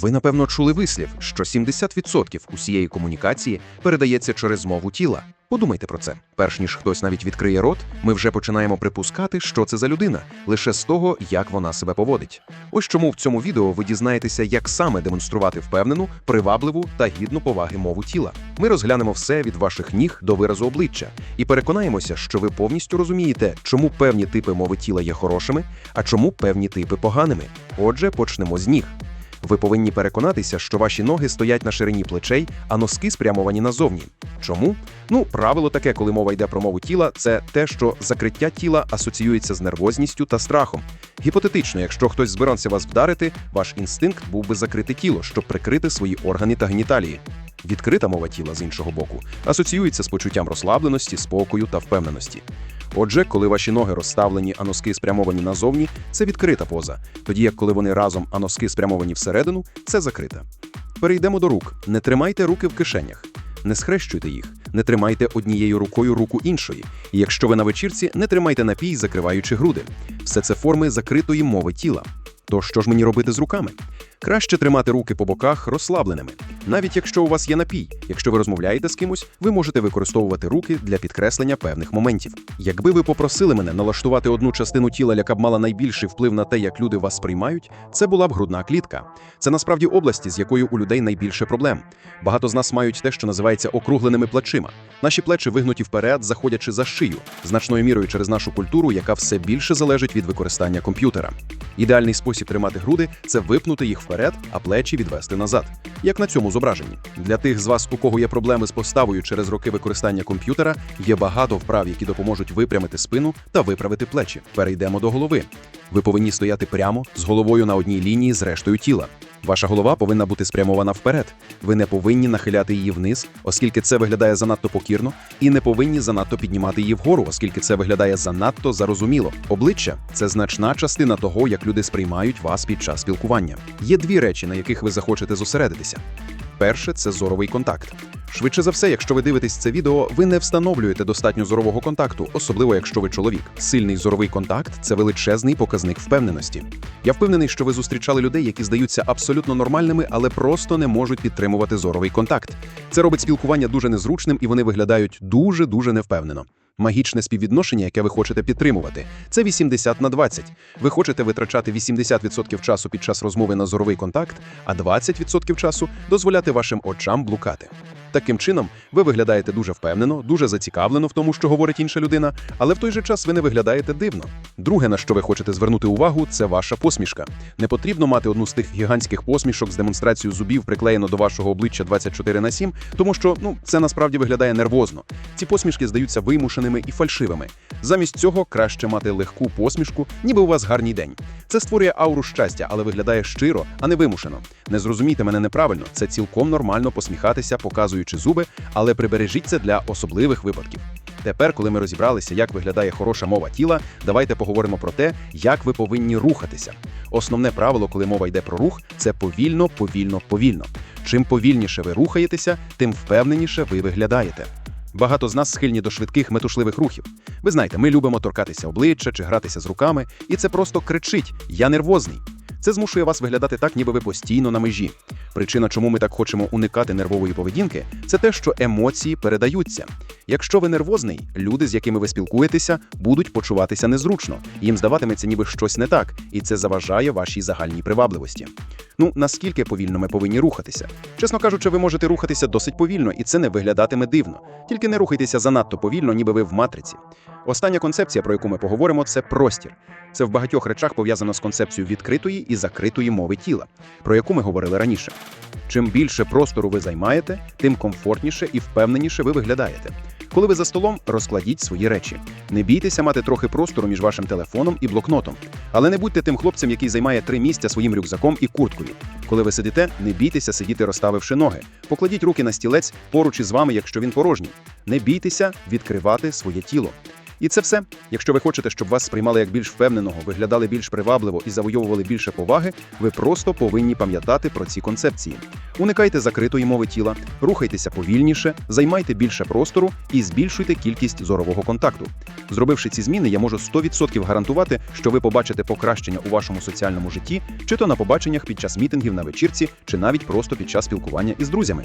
Ви, напевно, чули вислів, що 70% усієї комунікації передається через мову тіла. Подумайте про це. Перш ніж хтось навіть відкриє рот, ми вже починаємо припускати, що це за людина, лише з того, як вона себе поводить. Ось чому в цьому відео ви дізнаєтеся, як саме демонструвати впевнену, привабливу та гідну поваги мову тіла. Ми розглянемо все від ваших ніг до виразу обличчя і переконаємося, що ви повністю розумієте, чому певні типи мови тіла є хорошими, а чому певні типи поганими. Отже, почнемо з ніг. Ви повинні переконатися, що ваші ноги стоять на ширині плечей, а носки спрямовані назовні. Чому? Ну, правило таке, коли мова йде про мову тіла, це те, що закриття тіла асоціюється з нервозністю та страхом. Гіпотетично, якщо хтось збирався вас вдарити, ваш інстинкт був би закрити тіло, щоб прикрити свої органи та геніталії. Відкрита мова тіла з іншого боку асоціюється з почуттям розслабленості, спокою та впевненості. Отже, коли ваші ноги розставлені, а носки спрямовані назовні, це відкрита поза, тоді як коли вони разом, а носки спрямовані всередину, це закрита. Перейдемо до рук. Не тримайте руки в кишенях, не схрещуйте їх, не тримайте однією рукою руку іншої. І якщо ви на вечірці, не тримайте напій, закриваючи груди. Все це форми закритої мови тіла. То що ж мені робити з руками? Краще тримати руки по боках розслабленими. Навіть якщо у вас є напій, якщо ви розмовляєте з кимось, ви можете використовувати руки для підкреслення певних моментів. Якби ви попросили мене налаштувати одну частину тіла, яка б мала найбільший вплив на те, як люди вас сприймають, це була б грудна клітка. Це насправді області, з якою у людей найбільше проблем. Багато з нас мають те, що називається округленими плечима. Наші плечі вигнуті вперед, заходячи за шию, значною мірою через нашу культуру, яка все більше залежить від використання комп'ютера. Ідеальний спосіб тримати груди це випнути їх вперед, а плечі відвести назад. Як на цьому зображенні. Для тих з вас, у кого є проблеми з поставою через роки використання комп'ютера, є багато вправ, які допоможуть випрямити спину та виправити плечі. Перейдемо до голови. Ви повинні стояти прямо з головою на одній лінії з рештою тіла. Ваша голова повинна бути спрямована вперед. Ви не повинні нахиляти її вниз, оскільки це виглядає занадто покірно, і не повинні занадто піднімати її вгору, оскільки це виглядає занадто зарозуміло. Обличчя це значна частина того, як люди сприймають вас під час спілкування. Є дві речі, на яких ви захочете зосередитися. Перше це зоровий контакт. Швидше за все, якщо ви дивитесь це відео, ви не встановлюєте достатньо зорового контакту, особливо якщо ви чоловік. Сильний зоровий контакт це величезний показник впевненості. Я впевнений, що ви зустрічали людей, які здаються абсолютно нормальними, але просто не можуть підтримувати зоровий контакт. Це робить спілкування дуже незручним і вони виглядають дуже дуже невпевнено. Магічне співвідношення, яке ви хочете підтримувати, це 80 на 20. Ви хочете витрачати 80% часу під час розмови на зоровий контакт, а 20% часу дозволяти вашим очам блукати. Таким чином, ви виглядаєте дуже впевнено, дуже зацікавлено в тому, що говорить інша людина, але в той же час ви не виглядаєте дивно. Друге, на що ви хочете звернути увагу, це ваша посмішка. Не потрібно мати одну з тих гігантських посмішок з демонстрацією зубів, приклеєно до вашого обличчя 24 на 7, тому що ну це насправді виглядає нервозно. Ці посмішки здаються вимушеними і фальшивими. Замість цього краще мати легку посмішку, ніби у вас гарний день. Це створює ауру щастя, але виглядає щиро, а не вимушено. Не зрозумійте мене неправильно, це цілком нормально посміхатися, показуючи зуби, але прибережіть це для особливих випадків. Тепер, коли ми розібралися, як виглядає хороша мова тіла, давайте поговоримо про те, як ви повинні рухатися. Основне правило, коли мова йде про рух, це повільно, повільно, повільно. Чим повільніше ви рухаєтеся, тим впевненіше ви виглядаєте. Багато з нас схильні до швидких метушливих рухів. Ви знаєте, ми любимо торкатися обличчя чи гратися з руками, і це просто кричить: Я нервозний. Це змушує вас виглядати так, ніби ви постійно на межі. Причина, чому ми так хочемо уникати нервової поведінки, це те, що емоції передаються. Якщо ви нервозний, люди, з якими ви спілкуєтеся, будуть почуватися незручно. Їм здаватиметься, ніби щось не так, і це заважає вашій загальній привабливості. Ну наскільки повільно ми повинні рухатися? Чесно кажучи, ви можете рухатися досить повільно, і це не виглядатиме дивно. Тільки не рухайтеся занадто повільно, ніби ви в матриці. Остання концепція, про яку ми поговоримо, це простір. Це в багатьох речах пов'язано з концепцією відкритої і закритої мови тіла, про яку ми говорили раніше. Чим більше простору ви займаєте, тим комфортніше і впевненіше ви виглядаєте. Коли ви за столом, розкладіть свої речі. Не бійтеся мати трохи простору між вашим телефоном і блокнотом. Але не будьте тим хлопцем, який займає три місця своїм рюкзаком і курткою. Коли ви сидите, не бійтеся сидіти, розставивши ноги. Покладіть руки на стілець поруч із вами, якщо він порожній. Не бійтеся відкривати своє тіло. І це все. Якщо ви хочете, щоб вас сприймали як більш впевненого, виглядали більш привабливо і завойовували більше поваги, ви просто повинні пам'ятати про ці концепції. Уникайте закритої мови тіла, рухайтеся повільніше, займайте більше простору і збільшуйте кількість зорового контакту. Зробивши ці зміни, я можу 100% гарантувати, що ви побачите покращення у вашому соціальному житті, чи то на побаченнях під час мітингів на вечірці, чи навіть просто під час спілкування із друзями.